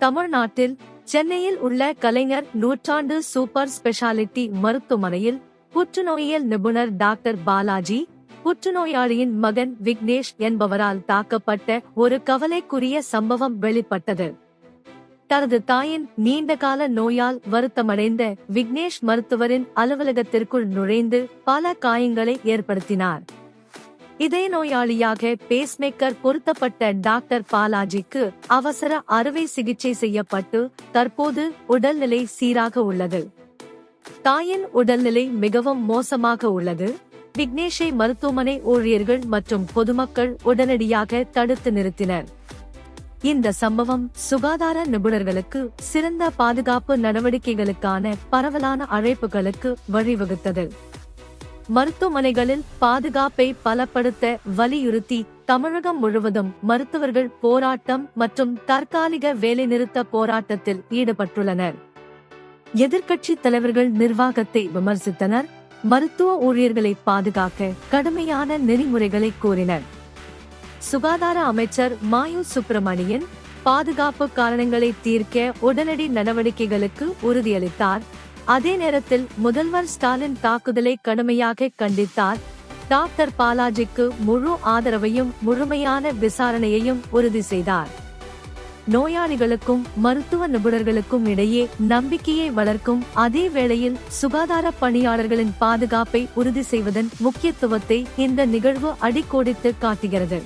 தமிழ்நாட்டில் சென்னையில் உள்ள கலைஞர் நூற்றாண்டு சூப்பர் ஸ்பெஷாலிட்டி மருத்துவமனையில் புற்றுநோயியல் நிபுணர் டாக்டர் பாலாஜி புற்றுநோயாளியின் மகன் விக்னேஷ் என்பவரால் தாக்கப்பட்ட ஒரு கவலைக்குரிய சம்பவம் வெளிப்பட்டது. தனது தாயின் நீண்டகால நோயால் வருத்தமடைந்த விக்னேஷ் மருத்துவரின் அலுவலகத்திற்குள் நுழைந்து பல காயங்களை ஏற்படுத்தினார். இதய நோயாளியாக பேஸ்மேக்கர் பொருத்தப்பட்ட டாக்டர் பாலாஜிக்கு அவசர அறுவை சிகிச்சை செய்யப்பட்டு தற்போது உடல்நிலை சீராக உள்ளது. தாயின் உடல்நிலை மிகவும் மோசமாக உள்ளது. விக்னேஷை மருத்துவமனை ஊழியர்கள் மற்றும் பொதுமக்கள் உடனடியாக தடுத்து நிறுத்தினர். இந்த சம்பவம் சுகாதார நிபுணர்களுக்கு சிறந்த பாதுகாப்பு நடவடிக்கைகளுக்கான பரவலான அழைப்புகளுக்கு வழிவகுத்தது. மருத்துவமனைகளில் பாதுகாப்பை பலப்படுத்த வலியுறுத்தி தமிழகம் முழுவதும் மருத்துவர்கள் போராட்டம் மற்றும் தற்காலிக வேலைநிறுத்த போராட்டத்தில் ஈடுபட்டுள்ளனர். எதிர்க்கட்சி தலைவர்கள் நிர்வாகத்தை விமர்சித்தனர். மருத்துவ ஊழியர்களை பாதுகாக்க கடுமையான நெறிமுறைகளை கூறினர். சுகாதார அமைச்சர் மாயு சுப்பிரமணியன் பாதுகாப்பு காரணங்களை தீர்க்க உடனடி நடவடிக்கைகளுக்கு உறுதியளித்தார். அதே நேரத்தில் முதல்வர் ஸ்டாலின் தாக்குதலை கடுமையாக கண்டித்தார். டாக்டர் பாலாஜிக்கு முழு ஆதரவையும் முழுமையான விசாரணையையும் உறுதி செய்தார். நோயாளிகளுக்கும் மருத்துவ நிபுணர்களுக்கும் இடையே நம்பிக்கையை வளர்க்கும் அதே வேளையில் சுகாதார பணியாளர்களின் பாதுகாப்பை உறுதி செய்வதன் முக்கியத்துவத்தை இந்த நிகழ்வு அடிக்கோடித்து காட்டுகிறது.